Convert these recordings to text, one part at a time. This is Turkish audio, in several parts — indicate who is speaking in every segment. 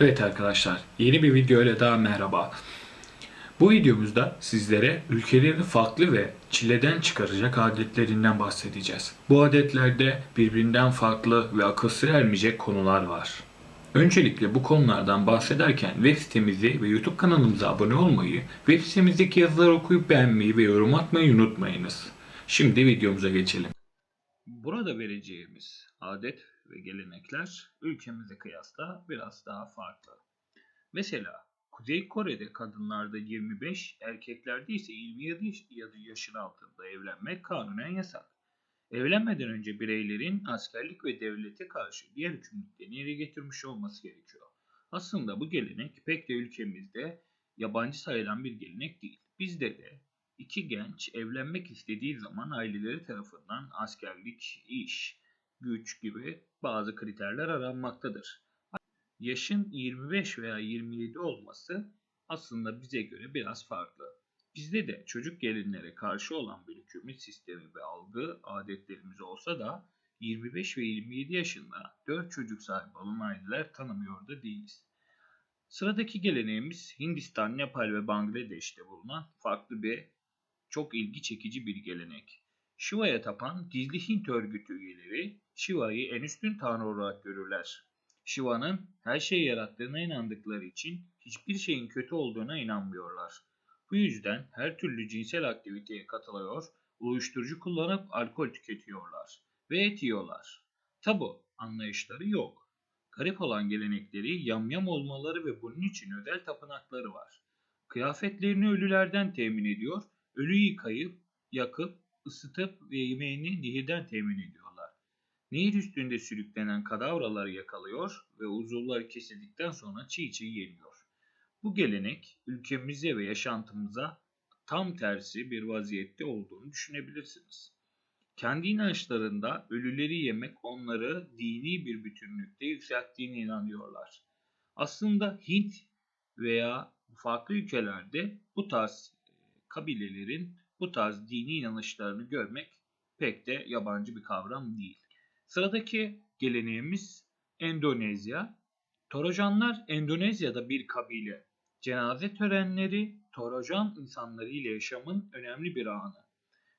Speaker 1: Evet arkadaşlar, yeni bir video ile daha merhaba. Bu videomuzda sizlere ülkelerin farklı ve çileden çıkaracak adetlerinden bahsedeceğiz. Bu adetlerde birbirinden farklı ve akıl sır ermeyecek konular var. Öncelikle bu konulardan bahsederken web sitemizi ve YouTube kanalımıza abone olmayı, web sitemizdeki yazıları okuyup beğenmeyi ve yorum atmayı unutmayınız. Şimdi videomuza geçelim. Burada vereceğimiz adet ve gelenekler ülkemize kıyasla biraz daha farklı. Mesela Kuzey Kore'de kadınlarda 25, erkeklerde ise 27 yaşın altında evlenmek kanunen yasak. Evlenmeden önce bireylerin askerlik ve devlete karşı diğer yükümlülüklerini yerine getirmiş olması gerekiyor. Aslında bu gelenek pek de ülkemizde yabancı sayılan bir gelenek değil. Bizde de iki genç evlenmek istediği zaman aileleri tarafından askerlik, iş, güç gibi bazı kriterler aranmaktadır. Yaşın 25 veya 27 olması aslında bize göre biraz farklı. Bizde de çocuk gelinlere karşı olan bir hükümet sistemi ve algı adetlerimiz olsa da 25 ve 27 yaşında 4 çocuk sahibi olan aileler tanımıyor da değiliz. Sıradaki geleneğimiz Hindistan, Nepal ve Bangladeş'te bulunan farklı bir çok ilgi çekici bir gelenek. Shiva'ya tapan gizli Hint örgütü üyeleri Shiva'yı en üstün tanrı olarak görürler. Shiva'nın her şeyi yarattığına inandıkları için hiçbir şeyin kötü olduğuna inanmıyorlar. Bu yüzden her türlü cinsel aktiviteye katılıyor, uyuşturucu kullanıp alkol tüketiyorlar ve et yiyorlar. Tabu anlayışları yok. Garip olan gelenekleri yamyam olmaları ve bunun için özel tapınakları var. Kıyafetlerini ölülerden temin ediyor, ölüyü yıkayıp, yakıp, ısıtıp ve yemeğini nehirden temin ediyorlar. Nehir üstünde sürüklenen kadavraları yakalıyor ve uzuvlar kesildikten sonra çiğ çiğ yeniyor. Bu gelenek ülkemize ve yaşantımıza tam tersi bir vaziyette olduğunu düşünebilirsiniz. Kendi inançlarında ölüleri yemek onları dini bir bütünlükte yükselttiğine inanıyorlar. Aslında Hint veya farklı ülkelerde bu tarz e, kabilelerin bu tarz dini inanışlarını görmek pek de yabancı bir kavram değil. Sıradaki geleneğimiz Endonezya. Torojanlar Endonezya'da bir kabile. Cenaze törenleri Torojan insanları ile yaşamın önemli bir anı.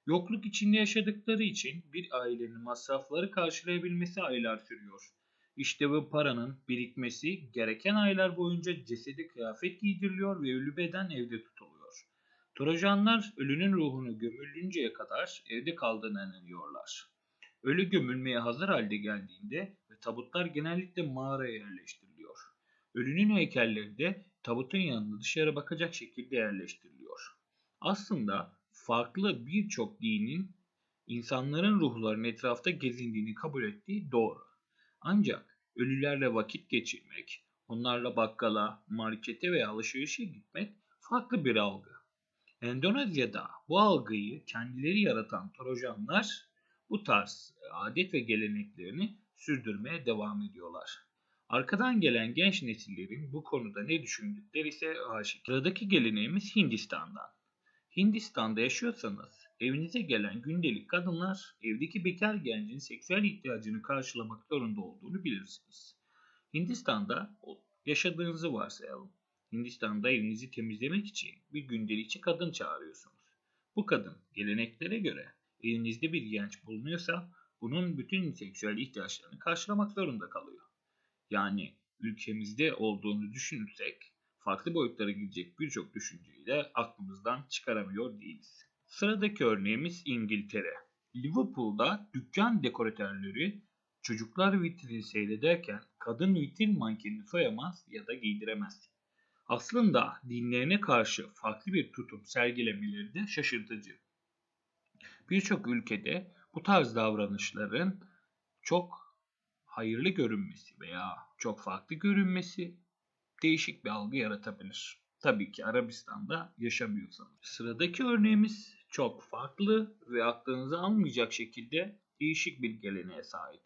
Speaker 1: Yokluk içinde yaşadıkları için bir ailenin masrafları karşılayabilmesi aylar sürüyor. İşte bu paranın birikmesi gereken aylar boyunca cesedi kıyafet giydiriliyor ve ölü beden evde tutuluyor. Trojanlar ölünün ruhunu gömülünceye kadar evde kaldığına inanıyorlar. Ölü gömülmeye hazır halde geldiğinde ve tabutlar genellikle mağaraya yerleştiriliyor. Ölünün heykelleri de tabutun yanında dışarı bakacak şekilde yerleştiriliyor. Aslında farklı birçok dinin insanların ruhlarının etrafta gezindiğini kabul ettiği doğru. Ancak ölülerle vakit geçirmek, onlarla bakkala, markete veya alışverişe gitmek farklı bir algı. Endonezya'da bu algıyı kendileri yaratan Trojanlar bu tarz adet ve geleneklerini sürdürmeye devam ediyorlar. Arkadan gelen genç nesillerin bu konuda ne düşündükleri ise aşikar. Sıradaki geleneğimiz Hindistan'dan. Hindistan'da yaşıyorsanız evinize gelen gündelik kadınlar evdeki bekar gencin seksüel ihtiyacını karşılamak zorunda olduğunu bilirsiniz. Hindistan'da yaşadığınızı varsayalım. Hindistan'da evinizi temizlemek için bir gündelikçi kadın çağırıyorsunuz. Bu kadın geleneklere göre elinizde bir genç bulunuyorsa bunun bütün seksüel ihtiyaçlarını karşılamak zorunda kalıyor. Yani ülkemizde olduğunu düşünürsek farklı boyutlara gidecek birçok düşünceyi de aklımızdan çıkaramıyor değiliz. Sıradaki örneğimiz İngiltere. Liverpool'da dükkan dekoratörleri çocuklar vitrini seyrederken kadın vitrin mankenini soyamaz ya da giydiremez. Aslında dinlerine karşı farklı bir tutum sergilemeleri de şaşırtıcı. Birçok ülkede bu tarz davranışların çok hayırlı görünmesi veya çok farklı görünmesi değişik bir algı yaratabilir. Tabii ki Arabistan'da yaşamıyorsanız. Sıradaki örneğimiz çok farklı ve aklınıza almayacak şekilde değişik bir geleneğe sahip.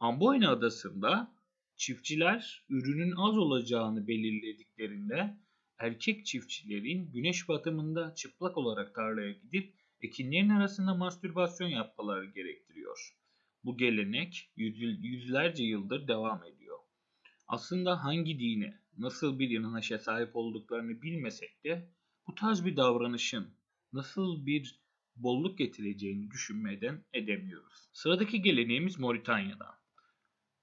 Speaker 1: Amboyna adasında çiftçiler ürünün az olacağını belirlediklerinde erkek çiftçilerin güneş batımında çıplak olarak tarlaya gidip ekinlerin arasında mastürbasyon yapmaları gerektiriyor. Bu gelenek yüzlerce yıldır devam ediyor. Aslında hangi dine, nasıl bir inanışa sahip olduklarını bilmesek de bu tarz bir davranışın nasıl bir bolluk getireceğini düşünmeden edemiyoruz. Sıradaki geleneğimiz Moritanya'dan.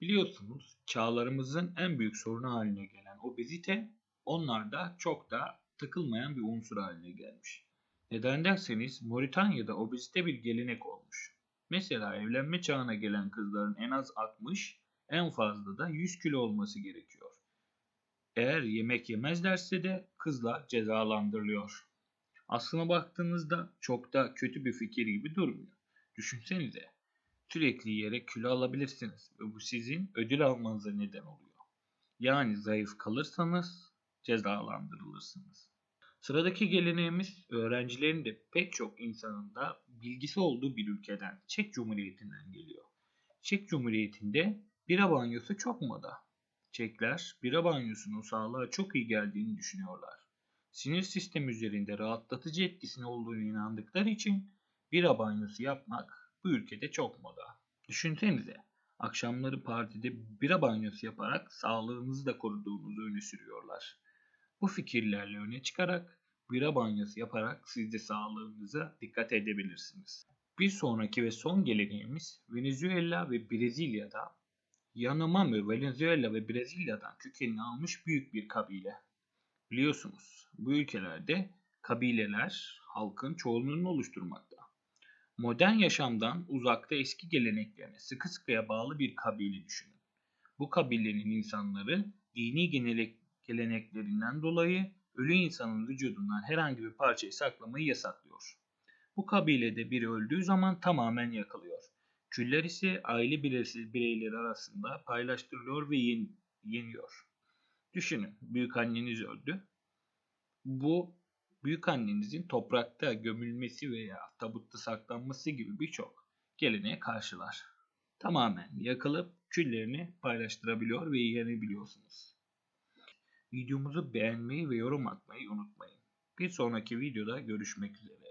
Speaker 1: Biliyorsunuz çağlarımızın en büyük sorunu haline gelen obezite onlarda çok da takılmayan bir unsur haline gelmiş. Neden derseniz Moritanya'da obezite bir gelenek olmuş. Mesela evlenme çağına gelen kızların en az 60, en fazla da 100 kilo olması gerekiyor. Eğer yemek yemezlerse de kızlar cezalandırılıyor. Aslına baktığınızda çok da kötü bir fikir gibi durmuyor. Düşünsenize sürekli yiyerek kilo alabilirsiniz ve bu sizin ödül almanıza neden oluyor. Yani zayıf kalırsanız cezalandırılırsınız. Sıradaki geleneğimiz öğrencilerin de pek çok insanın da bilgisi olduğu bir ülkeden, Çek Cumhuriyeti'nden geliyor. Çek Cumhuriyeti'nde bira banyosu çok moda. Çekler bira banyosunun sağlığa çok iyi geldiğini düşünüyorlar. Sinir sistemi üzerinde rahatlatıcı etkisinin olduğunu inandıkları için bira banyosu yapmak bu ülkede çok moda. Düşünsenize akşamları partide bira banyosu yaparak sağlığınızı da koruduğunuzu öne sürüyorlar. Bu fikirlerle öne çıkarak bira banyosu yaparak siz de sağlığınıza dikkat edebilirsiniz. Bir sonraki ve son geleneğimiz Venezuela ve Brezilya'da Yanomami Venezuela ve Brezilya'dan kökenini almış büyük bir kabile. Biliyorsunuz bu ülkelerde kabileler halkın çoğunluğunu oluşturmakta. Modern yaşamdan uzakta eski geleneklerine sıkı sıkıya bağlı bir kabile düşünün. Bu kabilenin insanları dini geleneklerinden dolayı ölü insanın vücudundan herhangi bir parçayı saklamayı yasaklıyor. Bu kabilede biri öldüğü zaman tamamen yakılıyor. Küller ise aile bireyleri arasında paylaştırılıyor ve yen, yeniyor. Düşünün, büyük anneniz öldü. Bu büyük annenizin toprakta gömülmesi veya tabutta saklanması gibi birçok geleneğe karşılar. Tamamen yakılıp küllerini paylaştırabiliyor ve yenebiliyorsunuz. Videomuzu beğenmeyi ve yorum atmayı unutmayın. Bir sonraki videoda görüşmek üzere.